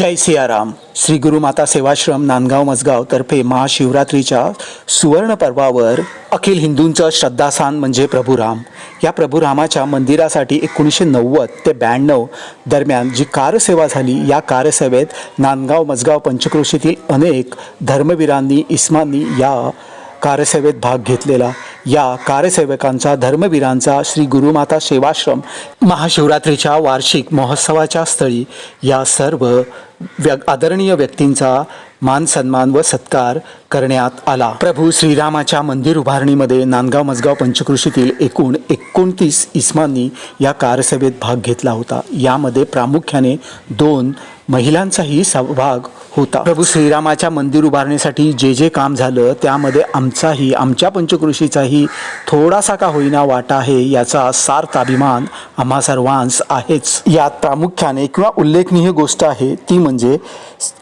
जय सियाराम. श्री गुरुमाता सेवाश्रम नांदगाव मजगाव तर्फे महाशिवरात्रीच्या सुवर्ण पर्वावर अखिल हिंदूंचं श्रद्धास्थान म्हणजे प्रभुराम. या प्रभुरामाच्या मंदिरासाठी एकोणीसशे नव्वद ते ब्याण्णव दरम्यान जी कारसेवा झाली या कारसेवेत नांदगाव मजगाव पंचक्रोशीतील अनेक धर्मवीरांनी इस्मांनी या कारसेवेत भाग घेतलेला. या कार्यसेवकांचा धर्मवीरांचा श्री गुरुमाता सेवाश्रम महाशिवरात्रीच्या वार्षिक महोत्सवाच्या स्थळी या सर्व व्य आदरणीय व्यक्तींचा मान सन्मान व सत्कार करण्यात आला. प्रभू श्रीरामाच्या मंदिर उभारणीमध्ये नांदगाव मजगाव पंचकृषीतील एकूण एकोणतीस इस्मांनी या कारसेवेत भाग घेतला होता. यामध्ये प्रामुख्याने दोन महिलांचाही सहभाग होता. प्रभू श्रीरामाच्या मंदिर उभारणीसाठी जे जे काम झालं त्यामध्ये आमचाही आमच्या पंचकृषीचाही थोडासा का होईना वाटा आहे याचा सार्थ अभिमान आम्हा सर्वांस आहेच. यात प्रामुख्याने किंवा उल्लेखनीय गोष्ट आहे ती म्हणजे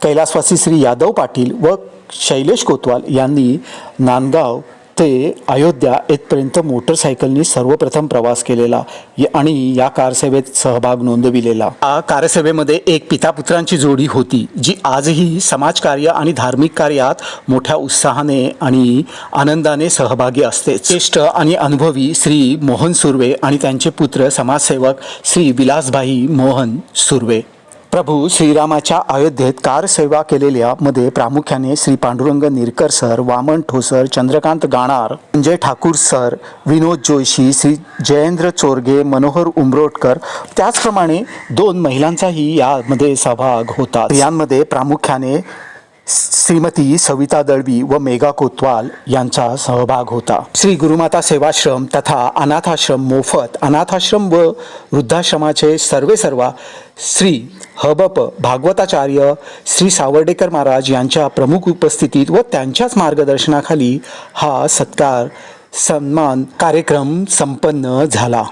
कैलासवासी श्री यादव पाटील व शैलेश कोतवाल यांनी नांदगाव ते अयोध्या येथपर्यंत मोटरसायकलनी सर्वप्रथम प्रवास केलेला आणि या कारसेवेत सहभाग नोंदविलेला. या कारसेवेमध्ये एक पितापुत्रांची जोडी होती जी आजही समाजकार्य आणि धार्मिक कार्यात मोठ्या उत्साहाने आणि आनंदाने सहभागी असते ज्येष्ठ आणि अनुभवी श्री मोहन सुर्वे आणि त्यांचे पुत्र समाजसेवक श्री विलासभाई मोहन सुर्वे. प्रभू श्रीरामाच्या अयोध्येत कार सेवा केलेल्या मध्ये प्रामुख्याने श्री पांडुरंग निरकर सर वामन ठोसर चंद्रकांत गाणार संजय ठाकूर सर विनोद जोशी श्री जयेंद्र चोरगे मनोहर उमरोटकर त्याचप्रमाणे दोन महिलांचाही यामध्ये सहभाग होता. यांमध्ये प्रामुख्याने श्रीमती सविता दळवी व मेघा कोतवाल यांचा सहभाग होता. श्री गुरुमाता सेवाश्रम तथा अनाथाश्रम मोफत अनाथाश्रम व वृद्धाश्रमाचे सर्वे सर्वा श्री हबप भागवताचार्य श्री सावर्डेकर महाराज यांच्या प्रमुख उपस्थितीत व त्यांच्याच मार्गदर्शनाखाली हा सत्कार सन्मान कार्यक्रम संपन्न झाला.